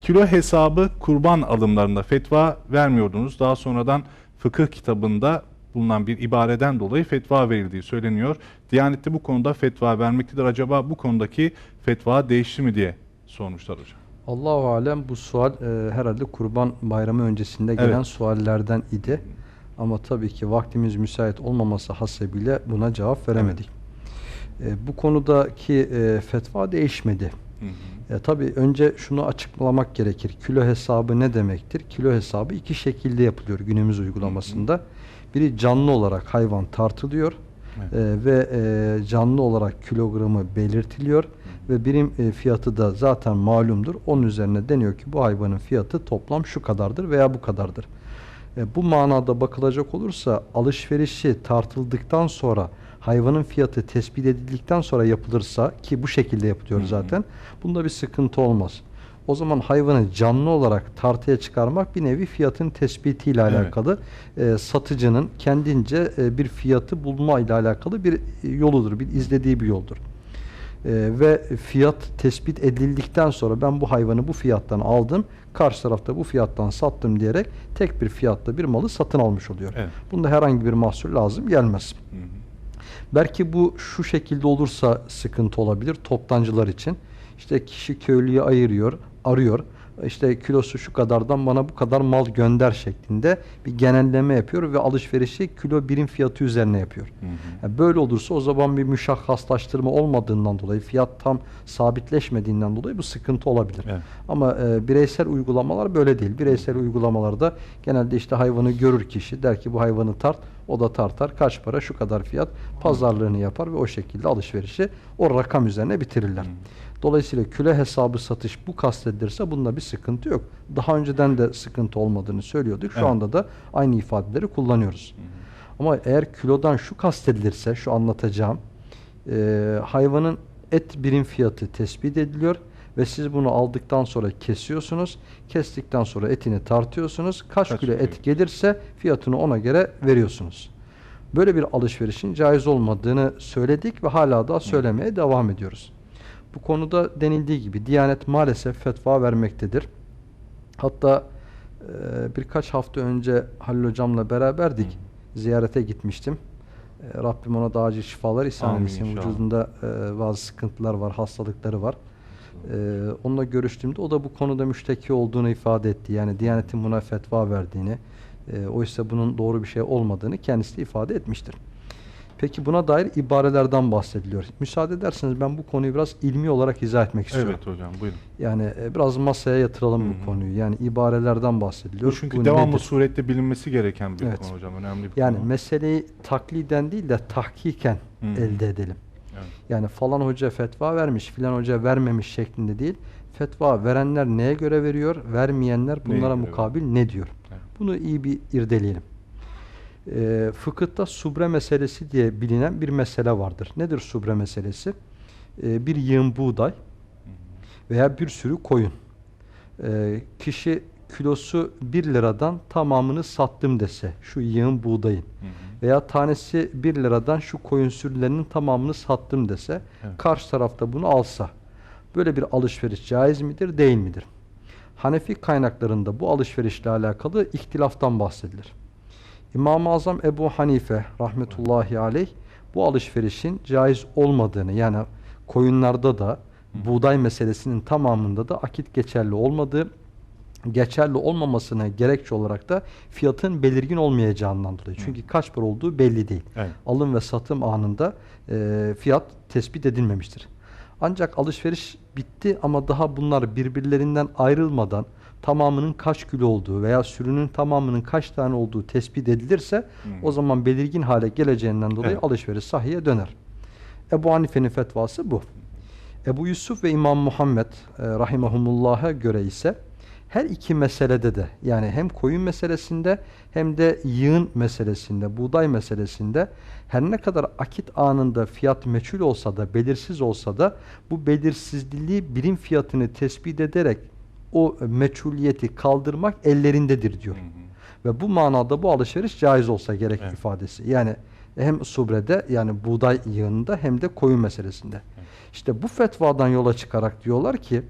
Kilo hesabı kurban alımlarında fetva vermiyordunuz. Daha sonradan fıkıh kitabında bulunan bir ibareden dolayı fetva verildiği söyleniyor. Diyanet'te bu konuda fetva vermektedir. Acaba bu konudaki fetva değişti mi diye sormuşlar hocam. Allahu alem bu sual e, herhalde Kurban Bayramı öncesinde gelen Evet. suallerden idi. Ama tabii ki vaktimiz müsait olmaması hasebiyle buna cevap veremedik. E, bu konudaki e, fetva değişmedi. Hı hı. E, tabii önce şunu açıklamak gerekir. Kilo hesabı ne demektir? Kilo hesabı iki şekilde yapılıyor günümüz uygulamasında. Biri canlı olarak hayvan tartılıyor Evet. e, ve e, canlı olarak kilogramı belirtiliyor ve birim e, fiyatı da zaten malumdur. Onun üzerine deniyor ki bu hayvanın fiyatı toplam şu kadardır veya bu kadardır. E, bu manada bakılacak olursa alışverişi tartıldıktan sonra hayvanın fiyatı tespit edildikten sonra yapılırsa ki bu şekilde yapılıyor zaten bunda bir sıkıntı olmaz. O zaman hayvanı canlı olarak tartıya çıkarmak bir nevi fiyatın tespitiyle Evet. alakalı e, satıcının kendince e, bir fiyatı bulma ile alakalı bir e, yoludur, bir izlediği bir yoldur. E, ve fiyat tespit edildikten sonra ben bu hayvanı bu fiyattan aldım, karşı tarafta bu fiyattan sattım diyerek tek bir fiyatta bir malı satın almış oluyor. Evet. Bunda herhangi bir mahsur lazım gelmez. Hı hı. Belki bu şu şekilde olursa sıkıntı olabilir toptancılar için. İşte kişi köylüye ayırıyor, arıyor. İşte kilosu şu kadardan bana bu kadar mal gönder şeklinde bir genelleme yapıyor ve alışverişi kilo birim fiyatı üzerine yapıyor. Hı hı. Yani böyle olursa o zaman bir müşahhaslaştırma olmadığından dolayı, fiyat tam sabitleşmediğinden dolayı bu sıkıntı olabilir. Evet. Ama e, bireysel uygulamalar böyle değil. Bireysel uygulamalarda genelde işte hayvanı görür kişi der ki bu hayvanı tart, o da tartar. Kaç para şu kadar fiyat pazarlığını yapar ve o şekilde alışverişi o rakam üzerine bitirirler. Dolayısıyla küle hesabı satış bu kastedilirse bunda bir sıkıntı yok. Daha önceden de sıkıntı olmadığını söylüyorduk. Şu Evet. anda da aynı ifadeleri kullanıyoruz. Ama eğer kilodan şu kastedilirse şu anlatacağım e, hayvanın et birim fiyatı tespit ediliyor ve siz bunu aldıktan sonra kesiyorsunuz. Kestikten sonra etini tartıyorsunuz. Kaç, Kaç kilo et gelirse fiyatını ona göre veriyorsunuz. Böyle bir alışverişin caiz olmadığını söyledik ve hala da söylemeye devam ediyoruz. Bu konuda denildiği gibi Diyanet maalesef fetva vermektedir. Hatta e, birkaç hafta önce Halil Hocam'la beraberdik. Ziyarete gitmiştim. E, Rabbim ona da acil şifalar ihsan etsin. Vücudunda e, bazı sıkıntılar var, hastalıkları var. E, onunla görüştüğümde o da bu konuda müşteki olduğunu ifade etti. Yani Diyanet'in buna fetva verdiğini, e, oysa bunun doğru bir şey olmadığını kendisi de ifade etmiştir. Peki buna dair ibarelerden bahsediliyor. Müsaade ederseniz ben bu konuyu biraz ilmi olarak izah etmek istiyorum. Evet hocam buyurun. Yani e, biraz masaya yatıralım Hı hı. bu konuyu. Yani ibarelerden bahsediliyor. Bu çünkü Bu devamlı nedir? surette bilinmesi gereken bir Evet. konu hocam. Önemli bir Yani konu. meseleyi takliden değil de tahkiken Hı hı. elde edelim. Yani falan hoca fetva vermiş, filan hoca vermemiş şeklinde değil. Fetva verenler neye göre veriyor, vermeyenler bunlara göre mukabil ne diyor? Evet. Bunu iyi bir irdeleyelim. Ee, fıkıhta subre meselesi diye bilinen bir mesele vardır. Nedir subre meselesi? Ee, bir yığın buğday veya bir sürü koyun. Ee, kişi kilosu 1 liradan tamamını sattım dese şu yığın buğdayın Hı hı. Veya tanesi 1 liradan şu koyun sürülerinin tamamını sattım dese Evet. karşı tarafta bunu alsa böyle bir alışveriş caiz midir değil midir? Hanefi kaynaklarında bu alışverişle alakalı ihtilaftan bahsedilir. İmam-ı Azam Ebu Hanife rahmetullahi aleyh bu alışverişin caiz olmadığını yani koyunlarda da buğday meselesinin tamamında da akit geçerli olmadığı geçerli olmamasına gerekçe olarak da fiyatın belirgin olmayacağından dolayı. Çünkü kaç para olduğu belli değil. Evet. Alım ve satım anında e, fiyat tespit edilmemiştir. Ancak alışveriş bitti ama daha bunlar birbirlerinden ayrılmadan tamamının kaç kilo olduğu veya sürünün tamamının kaç tane olduğu tespit edilirse o zaman belirgin hale geleceğinden dolayı Evet. alışveriş sahiye döner. Ebu Hanife'nin fetvası bu. Ebu Yusuf ve İmam Muhammed e, rahimahumullah'a göre ise her iki meselede de yani hem koyun meselesinde hem de yığın meselesinde, buğday meselesinde her ne kadar akit anında fiyat meçhul olsa da, belirsiz olsa da bu belirsizliği birim fiyatını tespit ederek o meçhuliyeti kaldırmak ellerindedir diyor. Hı hı. Ve bu manada bu alışveriş caiz olsa gerek Evet. ifadesi. Yani Hem subrede yani buğday yığınında hem de koyun meselesinde. İşte bu fetvadan yola çıkarak diyorlar ki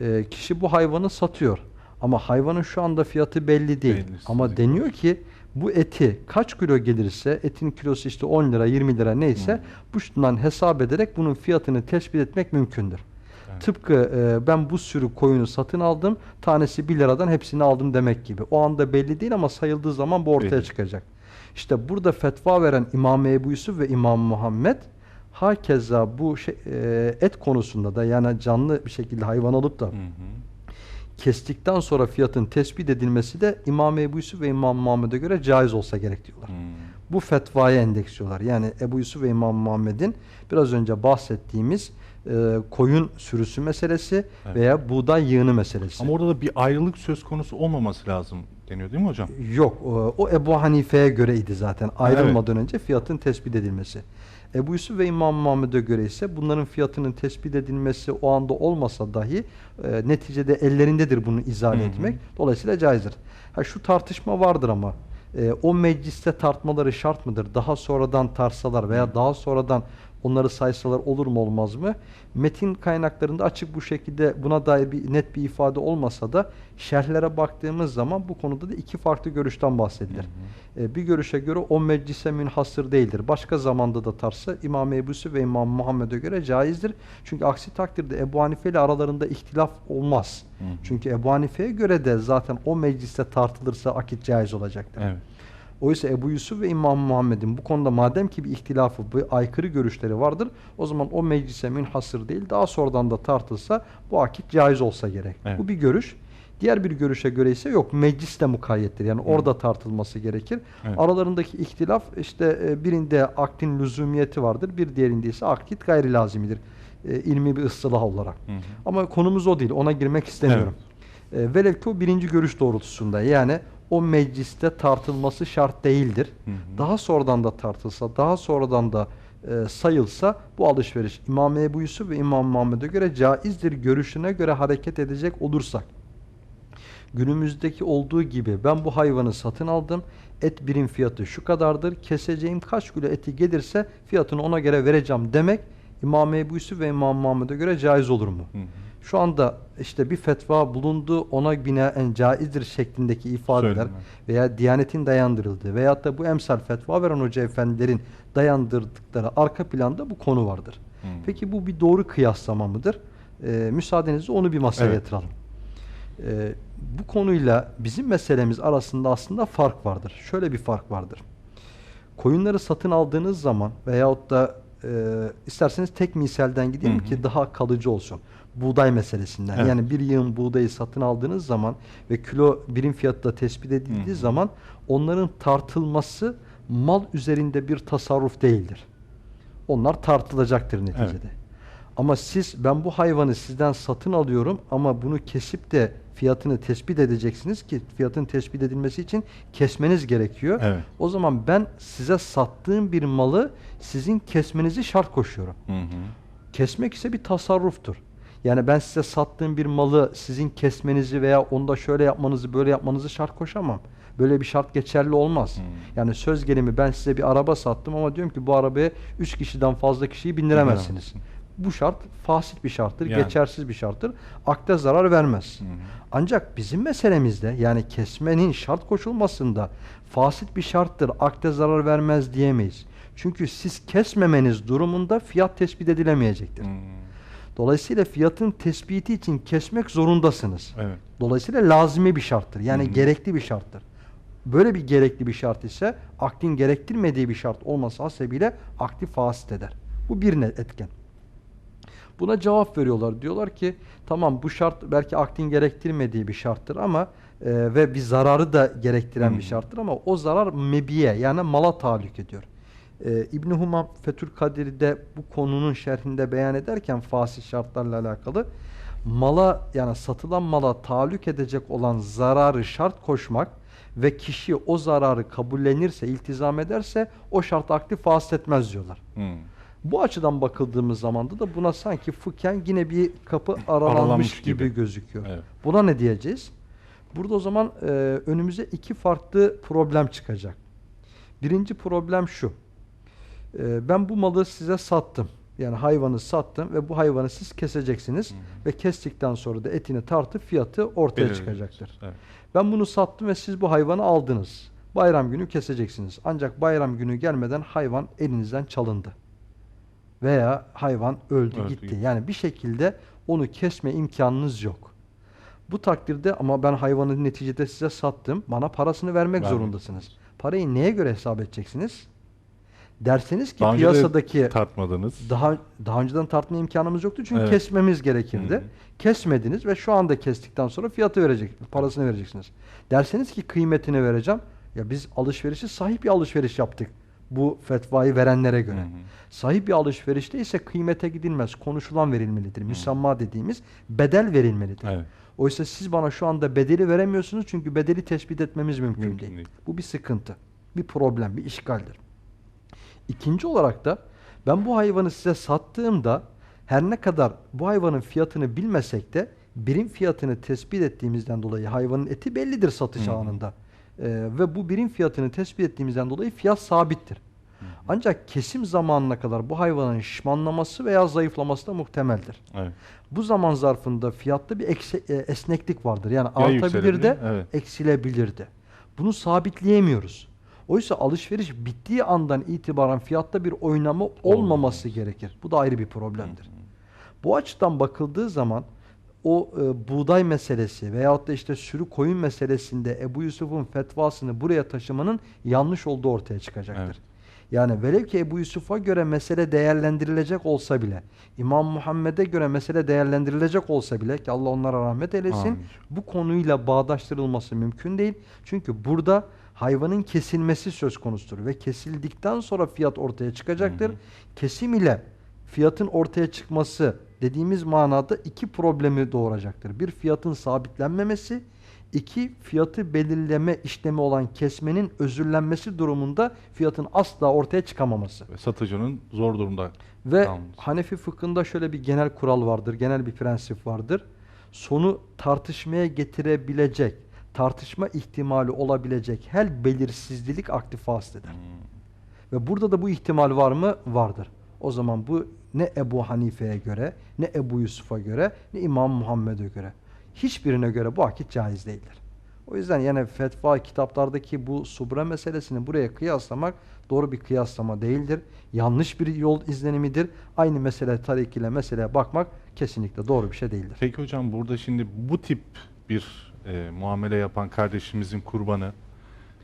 e, kişi bu hayvanı satıyor. Ama hayvanın şu anda fiyatı belli değil. Belli, Ama sizlik deniyor ki bu eti kaç kilo gelirse etin kilosu işte 10 lira 20 lira neyse Hmm. bu şundan hesap ederek bunun fiyatını tespit etmek mümkündür. Evet. Tıpkı e, ben bu sürü koyunu satın aldım tanesi 1 liradan hepsini aldım demek gibi. O anda belli değil ama sayıldığı zaman bu ortaya Belli. çıkacak. İşte burada fetva veren İmam Ebu Yusuf ve İmam Muhammed hakeza bu şey, e, et konusunda da yani canlı bir şekilde hayvan alıp da Hı hı. Kestikten sonra fiyatın tespit edilmesi de İmam Ebu Yusuf ve İmam Muhammed'e göre caiz olsa gerek diyorlar. Hı. Bu fetvaya endeksliyorlar. Yani Ebu Yusuf ve İmam Muhammed'in biraz önce bahsettiğimiz e, koyun sürüsü meselesi Evet. veya buğday yığını meselesi. Ama orada da bir ayrılık söz konusu olmaması lazım deniyor değil mi hocam? Yok. O, o Ebu Hanife'ye göreydi zaten. Ayrılmadan önce fiyatın tespit edilmesi. Ebu Yusuf ve İmam Muhammed'e göre ise bunların fiyatının tespit edilmesi o anda olmasa dahi e, neticede ellerindedir bunu izale Hı hı. etmek. Dolayısıyla caizdir. Ha şu tartışma vardır ama e, o mecliste tartmaları şart mıdır? Daha sonradan tarsalar veya daha sonradan onları saysalar olur mu olmaz mı? Metin kaynaklarında açık bu şekilde buna dair bir net bir ifade olmasa da şerhlere baktığımız zaman bu konuda da iki farklı görüşten bahsedilir. E, bir görüşe göre o meclise münhasır değildir. Başka zamanda da tarsa İmam Ebu Yusuf ve İmam Muhammed'e göre caizdir. Çünkü aksi takdirde Ebu Hanife ile aralarında ihtilaf olmaz. Hı hı. Çünkü Ebu Hanife'ye göre de zaten o mecliste tartılırsa akit caiz olacaktır. Evet. Oysa Ebu Yusuf ve İmam Muhammed'in bu konuda madem ki bir ihtilafı, bir aykırı görüşleri vardır, o zaman o meclise münhasır değil, daha sonradan da tartılsa bu akit caiz olsa gerek. Evet. Bu bir görüş. Diğer bir görüşe göre ise yok, meclis de mukayyettir. Yani orada tartılması gerekir. Evet. Aralarındaki ihtilaf işte e, birinde akdin lüzumiyeti vardır, bir diğerinde ise akit gayri lazimidir. E, ilmi bir ıstılah olarak. Hı hı. Ama konumuz o değil. Ona girmek istemiyorum. E, velev ki o birinci görüş doğrultusunda. Yani o mecliste tartılması şart değildir. Hı hı. Daha sonradan da tartılsa, daha sonradan da e, sayılsa bu alışveriş İmam Ebu Yusuf ve İmam Muhammed'e göre caizdir görüşüne göre hareket edecek olursak günümüzdeki olduğu gibi ben bu hayvanı satın aldım. Et birim fiyatı şu kadardır. Keseceğim kaç kilo eti gelirse fiyatını ona göre vereceğim demek İmam Ebu Yusuf ve İmam Muhammed'e göre caiz olur mu? Hı hı. Şu anda işte bir fetva bulundu ona binaen caizdir şeklindeki ifadeler Söyleme. veya Diyanetin dayandırıldığı veyahut da bu emsal fetva veren hoca efendilerin dayandırdıkları arka planda bu konu vardır. Hı. Peki bu bir doğru kıyaslama mıdır? Ee, müsaadenizle onu bir masaya Evet. yatıralım. Ee, bu konuyla bizim meselemiz arasında aslında fark vardır. Şöyle bir fark vardır. Koyunları satın aldığınız zaman veyahut da e, isterseniz tek misalden gidelim Hı hı. ki daha kalıcı olsun. Buğday meselesinden. Evet. Yani bir yığın buğdayı satın aldığınız zaman ve kilo birim fiyatta da tespit edildiği Hı zaman onların tartılması mal üzerinde bir tasarruf değildir. Onlar tartılacaktır neticede. Ama siz ben bu hayvanı sizden satın alıyorum ama bunu kesip de fiyatını tespit edeceksiniz ki fiyatın tespit edilmesi için kesmeniz gerekiyor. Evet. O zaman ben size sattığım bir malı sizin kesmenizi şart koşuyorum. Hı hı. Kesmek ise bir tasarruftur. Yani ben size sattığım bir malı sizin kesmenizi veya onda şöyle yapmanızı böyle yapmanızı şart koşamam. Böyle bir şart geçerli olmaz. Hmm. Yani söz gelimi ben size bir araba sattım ama diyorum ki bu arabaya 3 kişiden fazla kişiyi bindiremezsiniz. Bindiremezsin. Bu şart fasit bir şarttır, Yani. geçersiz bir şarttır. Akde zarar vermez. Hı. Ancak bizim meselemizde yani kesmenin şart koşulmasında fasit bir şarttır, akde zarar vermez diyemeyiz. Çünkü siz kesmemeniz durumunda fiyat tespit edilemeyecektir. Hı. Dolayısıyla fiyatın tespiti için kesmek zorundasınız. Evet. Dolayısıyla lazimi bir şarttır. Yani Hı hı. gerekli bir şarttır. Böyle bir gerekli bir şart ise akdin gerektirmediği bir şart olması hasebiyle akdi fasit eder. Bu bir etken. Buna cevap veriyorlar. Diyorlar ki tamam bu şart belki akdin gerektirmediği bir şarttır ama e, ve bir zararı da gerektiren Hı bir hı. şarttır ama o zarar mebiye yani mala tahallük ediyor. E, İbn Humam Fethül Kadir'de bu konunun şerhinde beyan ederken fasit şartlarla alakalı mala yani satılan mala tahallük edecek olan zararı şart koşmak ve kişi o zararı kabullenirse, iltizam ederse o şart akdi fasit etmez diyorlar. Hı. Bu açıdan bakıldığımız zaman da buna sanki fıkhen yine bir kapı aralanmış, Aralanmış gibi. gibi. gözüküyor. Evet. Buna ne diyeceğiz? Burada o zaman e, önümüze iki farklı problem çıkacak. Birinci problem şu. Ee, ben bu malı size sattım. Yani hayvanı sattım ve bu hayvanı siz keseceksiniz ve kestikten sonra da etini tartıp fiyatı ortaya Belirli. çıkacaktır. Evet. Ben bunu sattım ve siz bu hayvanı aldınız. Bayram günü keseceksiniz. Ancak bayram günü gelmeden hayvan elinizden çalındı. Veya hayvan öldü, Öldü, gitti. gitti. Yani bir şekilde onu kesme imkanınız yok. Bu takdirde ama ben hayvanı neticede size sattım. Bana parasını vermek Vermek zorundasınız. Parayı neye göre hesap edeceksiniz? Derseniz ki Daha önce piyasadaki tartmadınız. daha daha önceden tartma imkanımız yoktu çünkü Evet. kesmemiz gerekirdi. Hı hı. Kesmediniz ve şu anda kestikten sonra fiyatı verecek, parasını vereceksiniz. Derseniz ki kıymetini vereceğim. Ya biz alışverişi sahip bir alışveriş yaptık. Bu fetvayı verenlere göre. Hı hı. Sahip bir alışverişte ise kıymete gidilmez. Konuşulan verilmelidir. Müsamma dediğimiz bedel verilmelidir. Evet. Oysa siz bana şu anda bedeli veremiyorsunuz çünkü bedeli tespit etmemiz mümkün, Mümkün değil. değil. Bu bir sıkıntı, bir problem, bir işgaldir. İkinci olarak da ben bu hayvanı size sattığımda her ne kadar bu hayvanın fiyatını bilmesek de birim fiyatını tespit ettiğimizden dolayı hayvanın eti bellidir satış Hı hı. anında. Ee, ve bu birim fiyatını tespit ettiğimizden dolayı fiyat sabittir. Ancak kesim zamanına kadar bu hayvanın şişmanlaması veya zayıflaması da muhtemeldir. Evet. Bu zaman zarfında fiyatta bir ekse- e, esneklik vardır. Yani Ya artabilir de evet. eksilebilir de. Bunu sabitleyemiyoruz. Oysa alışveriş bittiği andan itibaren fiyatta bir oynama olmaması gerekir. Bu da ayrı bir problemdir. Bu açıdan bakıldığı zaman o e, buğday meselesi veyahut da işte sürü koyun meselesinde Ebu Yusuf'un fetvasını buraya taşımanın yanlış olduğu ortaya çıkacaktır. Evet. Yani velev ki Ebu Yusuf'a göre mesele değerlendirilecek olsa bile, İmam Muhammed'e göre mesele değerlendirilecek olsa bile ki Allah onlara rahmet eylesin, Amin. bu konuyla bağdaştırılması mümkün değil. Çünkü burada hayvanın kesilmesi söz konusudur ve kesildikten sonra fiyat ortaya çıkacaktır. Hı hı. Kesim ile fiyatın ortaya çıkması dediğimiz manada iki problemi doğuracaktır. Bir fiyatın sabitlenmemesi, iki fiyatı belirleme işlemi olan kesmenin özürlenmesi durumunda fiyatın asla ortaya çıkamaması. Ve satıcının zor durumda Ve kalması. Hanefi fıkhında şöyle bir genel kural vardır, genel bir prensip vardır. Sonu tartışmaya getirebilecek, tartışma ihtimali olabilecek her belirsizlik akdi fasıl eder. Ve burada da bu ihtimal var mı? Vardır. O zaman bu ne Ebu Hanife'ye göre, ne Ebu Yusuf'a göre, ne İmam Muhammed'e göre. Hiçbirine göre bu akit caiz değildir. O yüzden yani fetva kitaplardaki bu subra meselesini buraya kıyaslamak doğru bir kıyaslama değildir. Yanlış bir yol izlenimidir. Aynı mesele tarikiyle meseleye bakmak kesinlikle doğru bir şey değildir. Peki hocam burada şimdi bu tip bir e, muamele yapan kardeşimizin kurbanı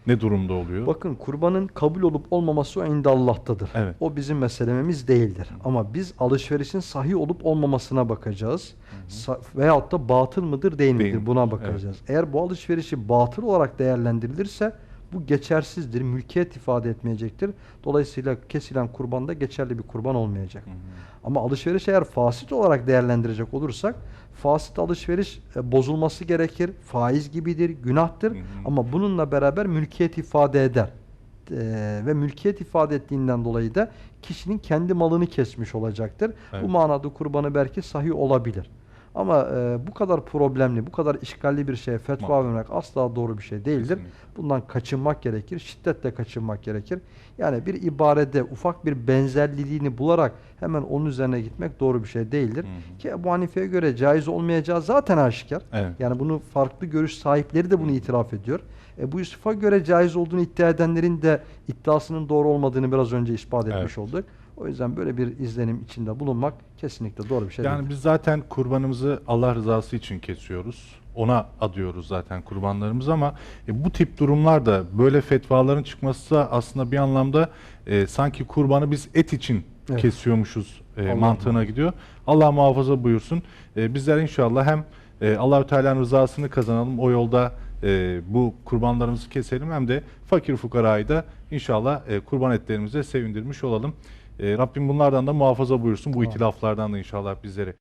ne durumda oluyor? Bakın kurbanın kabul olup olmaması o indi Allah'tadır. Evet. O bizim meselemiz değildir. Ama biz alışverişin sahih olup olmamasına bakacağız. Sa- veyahut da batıl mıdır değil midir Değil mi? buna bakacağız. Eğer bu alışverişi batıl olarak değerlendirilirse bu geçersizdir, mülkiyet ifade etmeyecektir. Dolayısıyla kesilen kurban da geçerli bir kurban olmayacak. Hı hı. Ama alışveriş eğer fasit olarak değerlendirecek olursak fasit alışveriş e, bozulması gerekir. Faiz gibidir, günahtır. Hı hı. Ama bununla beraber mülkiyet ifade eder. E, ve mülkiyet ifade ettiğinden dolayı da kişinin kendi malını kesmiş olacaktır. Evet. Bu manada kurbanı belki sahih olabilir. Ama e, bu kadar problemli, bu kadar işgalli bir şeye fetva Muhakkak. vermek asla doğru bir şey değildir. Kesinlikle. Bundan kaçınmak gerekir. Şiddetle kaçınmak gerekir. Yani bir ibarede ufak bir benzerliliğini bularak hemen onun üzerine gitmek doğru bir şey değildir. Hı hı. Ki Ebu Hanife'ye göre caiz olmayacağı zaten aşikar. Evet. Yani bunu farklı görüş sahipleri de bunu itiraf ediyor. Ebu Yusuf'a göre caiz olduğunu iddia edenlerin de iddiasının doğru olmadığını biraz önce ispat etmiş Evet. olduk. O yüzden böyle bir izlenim içinde bulunmak kesinlikle doğru bir şey Yani değildir. biz zaten kurbanımızı Allah rızası için kesiyoruz. Ona adıyoruz zaten kurbanlarımızı ama e, bu tip durumlarda böyle fetvaların çıkması da aslında bir anlamda e, sanki kurbanı biz et için Evet. kesiyormuşuz e, Allah mantığına gidiyor. Allah muhafaza buyursun. E, bizler inşallah hem e, Allahü Teala'nın rızasını kazanalım o yolda e, bu kurbanlarımızı keselim hem de fakir fukarayı da inşallah e, kurban etlerimize sevindirmiş olalım. E, Rabbim bunlardan da muhafaza buyursun. Bu itilaflardan da inşallah bizleri.